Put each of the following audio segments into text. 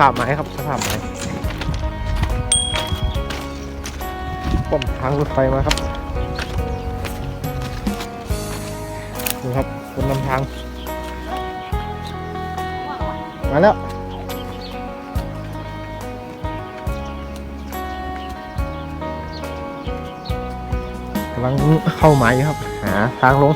ภาพไม้ครับสภาพไม้ป้อมทางรถไฟมาครับนี่ครับคนนำทาง มาแล้วกำลังเข้าหมายอยู่ครับ หาทางลง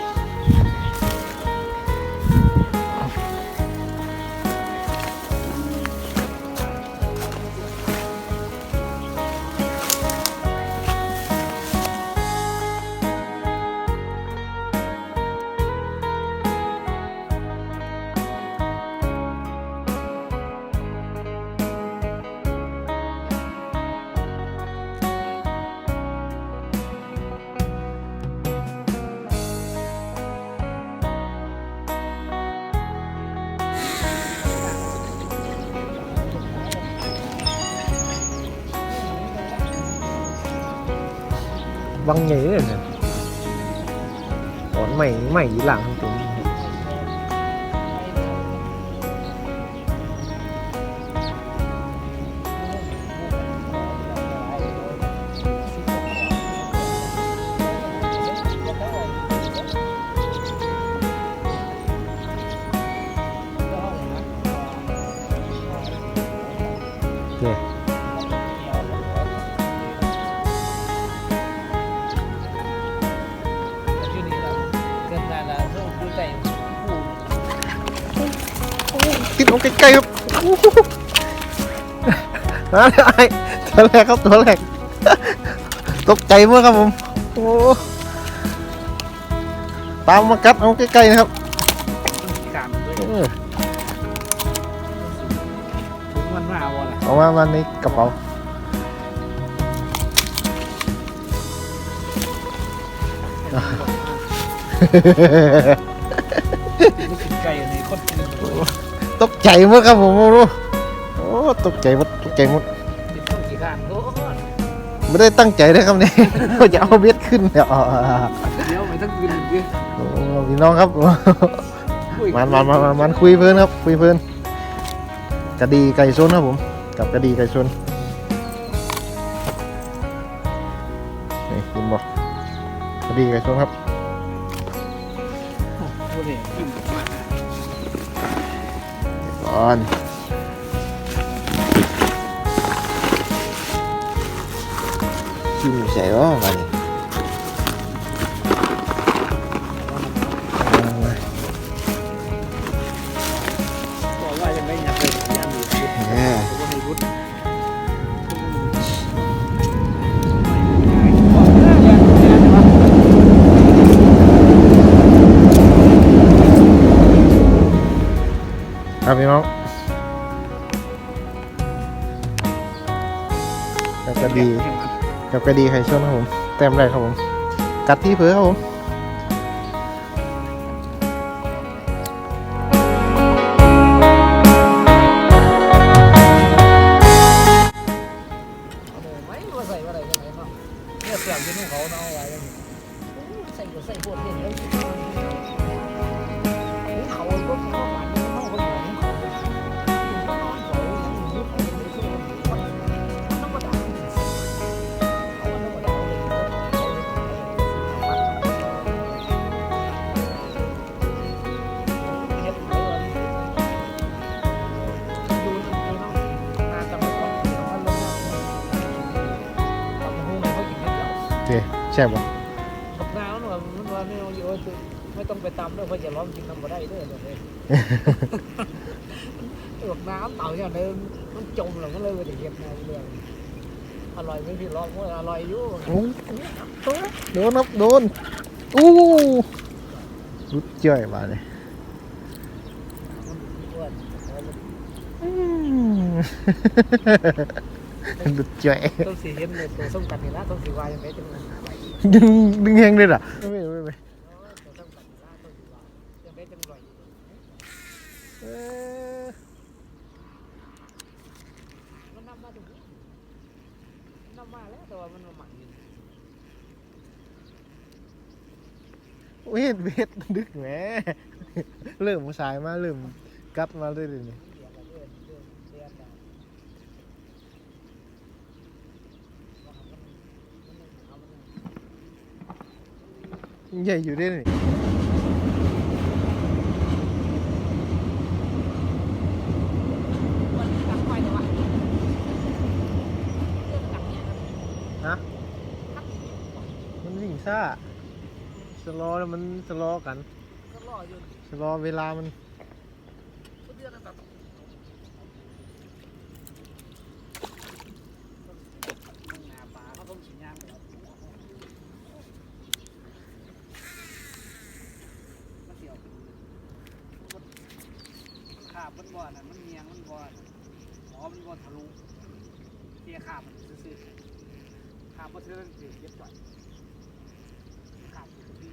văng nhế này này. Bọn mày mày đi làm không tính ติดลงใกล้ๆครับอ้โหมาแล้วไอ้ตัวแรกครับตัวแรกตกใจเมื่อครับผมโอ้ตามมากัดเอาใกล้ๆนะครับเออมันมาบ่ล่ะเอามามาในกระเป๋า มันกินไก่ในคนกินตกใจเมื่อครับผมโอ้โอ้ตกใจหมดตกใจหมดกินคนกี่ข้างโอ้ไม่ได้ตั้งใจนะครับเนี่ยว่าจะเอาเบ็ดขึ้นเนี่ยอ๋อเดี๋ยวไม่ต้องกินดิโอ้พี่น้องครับมันมันมันมันมันคุยเพลินครับ คุยเพลินกระดีไก่ชนครับผม กับกระดีไก่ชนนี่กินบอกกระดีไก่ชนครับ นี่ยกินมาก่อนกินใส่ว่าวันนี้เอา ครับพี่น้องกับกระดีกับกระดีไข่ชนครับผมแต้มแรกครับผม กัดที่เผือครับผมไม่ แช่บบ่บักนาวมันว่ามันว่าเนี่ยโยนไม่ต้องไปตำด้วยเพราะจะร้องกินทำบ่ได้เด้อเดี๋ยวนี้บักน้ำเต่าอย่างเดิมมันจมแล้วมันเลยไปเห็นแนวเรื่องอร่อยไหมพี่ร้องว่าอร่อยอยู่โอ้โดนครับโดนอู้รุดเจ้ยมาเลยอ้วนอืมรุดเจ้ยต้องสีเห็นเลยตัวส้มกันนี่ละต้องสีวายยังไงจังเลย ดึงดึงแหงเลยเหรอไม่ไม่ไม่ตัวส้มกันนี่ละต้องสีวายยังไงจังอร่อยเอ้ยมันนำมาตรงนี้นำมาแล้วแต่ว่ามันมาหมักอยู่เวทเวทดึกแหมเริ่มสายมาเริ่มกัดมาเลยเดี๋ยวนี้เดี๋ยวเราเลื่อนเลื่อนเลื่อน ใหญ่อยู่ด้วยนี่มันตักไฟเลยวะเรื่องตักเนี่ยครับฮะตักเนี่ยมันวิ่งซ่าสโลว์แล้วมันสโลว์กันก็รออยู่สโลว์เวลามันก็เดือนละแบบหน้าปลาเขาต้องฉีดยางแล้วมันเดี่ยว ขาบมันบ่อน่ะมันเมียงมันบ่อน่ะอ๋อมันบ่อทะลุเกี่ยขาบมันซื่อๆขาบมันเทือนเสียเย็บจ่อยขาบมันดี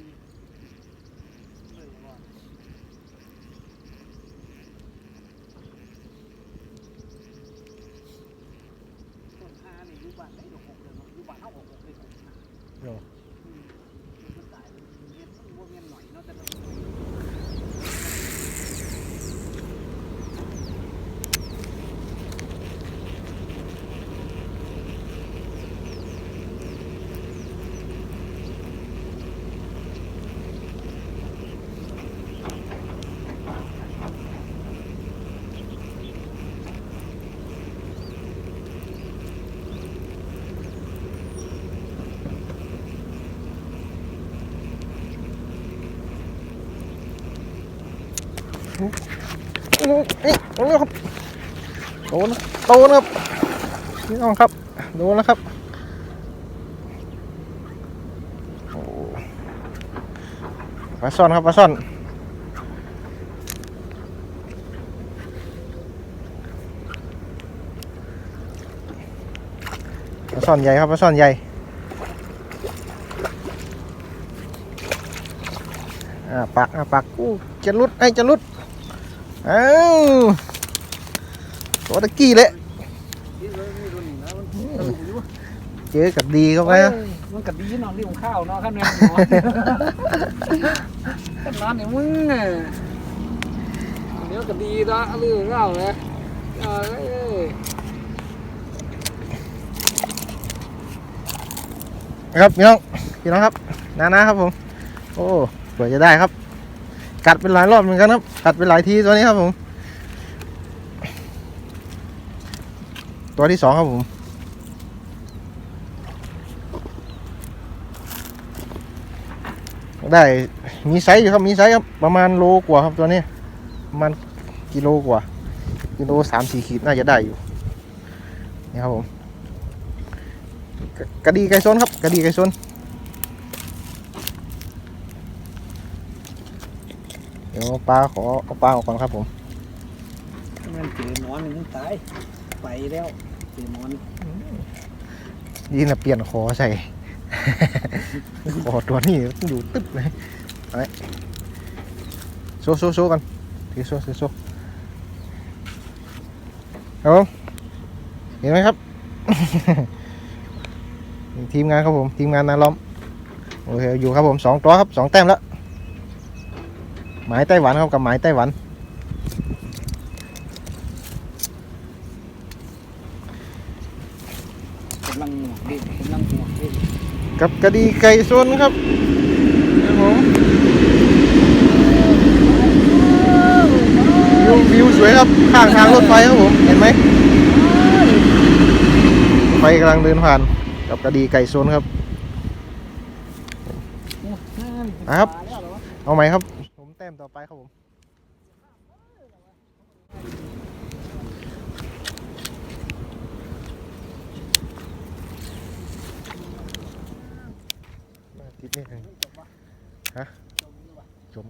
เลยบ่อ ต้นห้านี่อยู่บ้านได้ดอกหกเลยเนาะอยู่บ้านเฮาหกหกเลยต้นห้า โอ้ อืมมันตายเลยเรียนมันบ่เรียนหน่อยเนาะแต่ละ นี่โดนครับโดนโดนครับนี่น้องครับโดนแล้วครับโอ้ปลาซ่อนครับปลาซ่อนปลาซ่อนใหญ่ครับปลาซ่อนใหญ่อ่าปักอ่าปักอู้จะลุดไอ้จะลุด อ้าวตัวตะกี้เลยนี่เลยนี่ตัวนี้นะมันตลกอยู่เจอกับดีเข้าไปนะเอ้ยมันก็ดีเนาะเรื่องข้าวเนาะขั้นแม่นอนขั้นนอนนี่มึงเอ้ยเดี๋ยวก็ดีเนาะเรื่องข้าวเลยเอ้ยนะครับพี่น้องพี่น้องครับนานะครับผม โอ้กว่าจะได้ครับ กัดเป็นหลายรอบเหมือนกันครับ กัดเป็นหลายทีตัวนี้ครับผม ตัวที่สองครับผม ได้มีไซส์อยู่ครับมีไซส์ครับประมาณโลกว่าครับตัวนี้ประมาณกิโลกว่ากิโลสามสี่ขีดน่าจะได้อยู่นี่ครับผมกะกระดีไก่ซนครับกระดีไก่ซน ดี๋ยวปลาขอเอาปลาออกก่อนครับผมมันเจอนอนมันตายไปแล้วเจอนอนยีนะเปลี่ยนคอใส่ คอตัวนี้อยู่ตึ๊บเลยไปโซโซโซกันถือโซถือโซครับผมเห็นไหมครับนี่ทีมงานครับผม ทีมงานนาล้อม โอเค อยู่ครับผมสองตัวครับสองแต้มแล้ว หมายไต้หวันครับกับหมายไต้หวัน กำลังหมวกดิกำลังหมวกดิกับกระดีไก่ซนครับครับผมวิววิวสวยครับข้างทางรถไฟครับผมเห็นไหมรถไฟกำลังเดินผ่านกับกระดีไก่ซนครับครับ เอาไหมครับ มต่อไปครับผมมาทิศนี่ไงฮะจม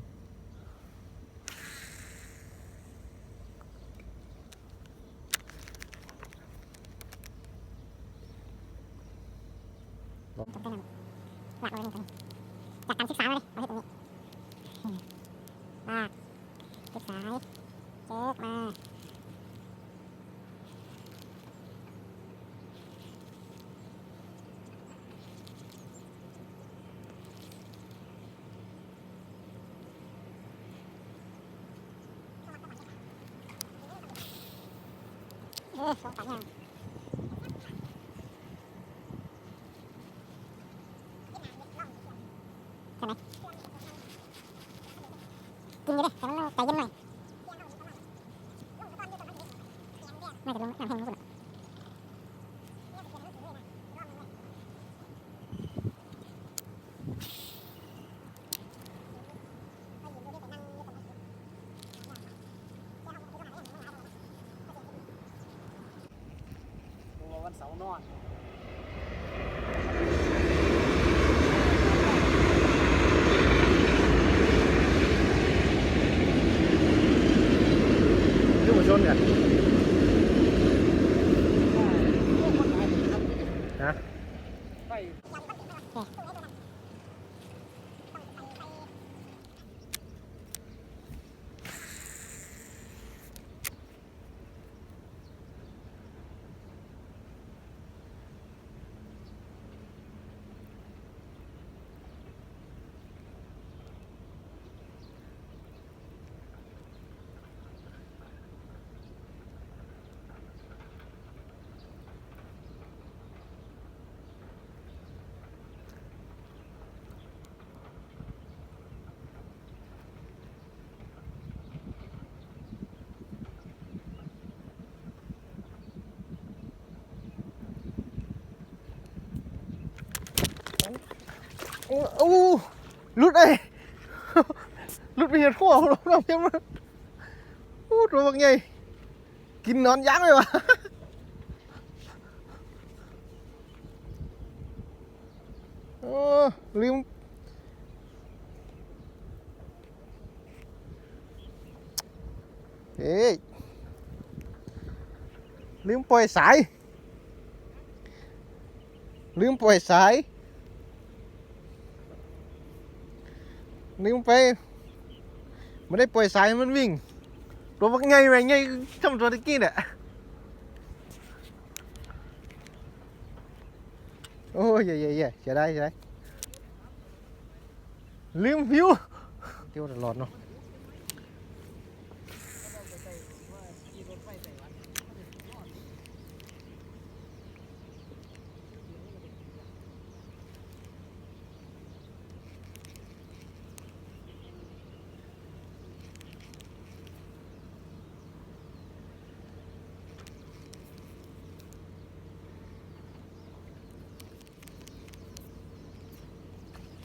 số cả nhau cái này Kim vô cái này, cái tài cái này Mày thật luôn, này hành không có được ขึ้นมาชนกัน พวกคนไทยครับ นะ ไป โอ้โอ้หลุดไอ้หลุดไปเห็นหัวเราเราเพี้ยมั นี่มันนอนยั้งเลยวะโอ้ลืมเฮ้ยลืมปมันไปไม่ได้ปล่อยสายมันวิ่งตัวบันไงไงไงทำตัวตะกี้เนี่ยโอ้ยเย่เย่เย่จะได้จะได้ลืมฟิวเที่ยวตลอดเนาะ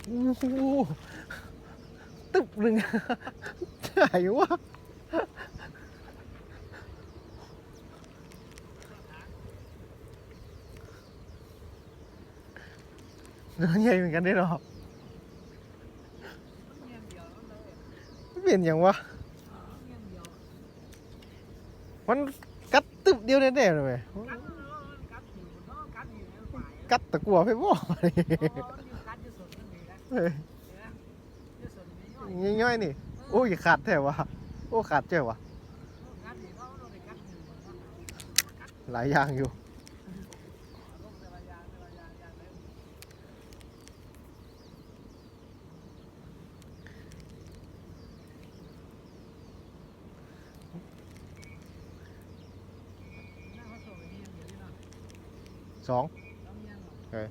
โอ้โหตึบหนึ่งไหนวะเนื้อใหญ่เหมือนกันได้หรอเบียดยวนั่นเลยเปลี่ยนอย่างวะ มันกัดตึบเดียวแน่ๆเลยกัดเนาะกัดอยู่เนาะกัดอยู่ในฝ่ายกัดตะกัวไปบ่อ๋อนี่ ง่ายๆนี่ โอ้ยขาดแท้วะโอ้ขาดเจ้าวะหลายอย่างอยู่ลงแต่ละองแต่ละอเขาส่งไปนี่ยังเดียวนี่เนาะสองเออ